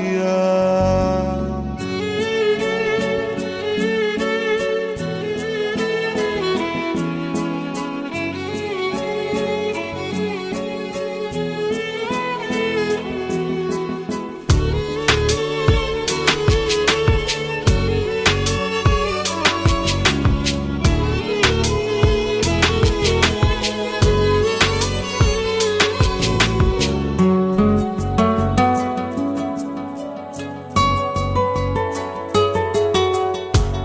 আসিয়া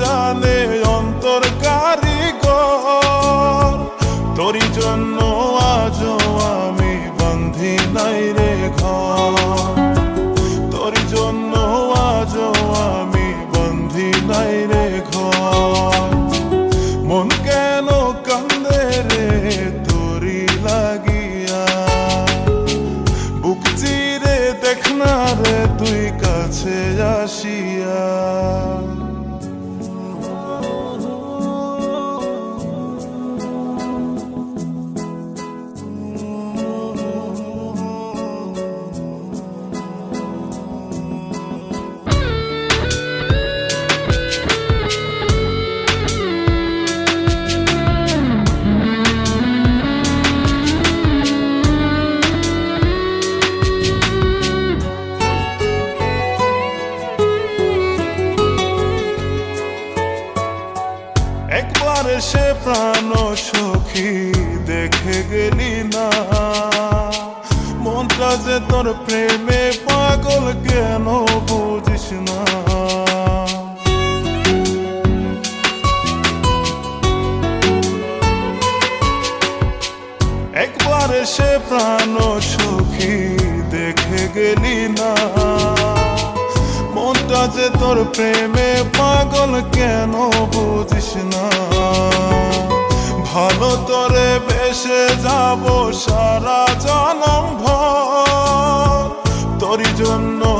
জানে অন্তর কারিগর। তোরই জন্য আজ আমি বন্ধি নাই রে ঘর। তোরই জন্য আজ আমি বন্ধি নাই রে ঘর। মন কেন কান্দে রে তোরি লাগিয়া? বুক চিরে দেখ না রে তুই কাছে আসিয়া। প্রাণ সখী দেখে গেলি না। মনটা যে তোর প্রেমে পাগল কেন বুঝিস না। একবার সে প্রাণ সখী দেখে গেলি না। মনটা যে তোর প্রেমে পাগল কেন বুঝিস না। ভালো তরে বেসে যাব সারা জনম ভরি। জন্য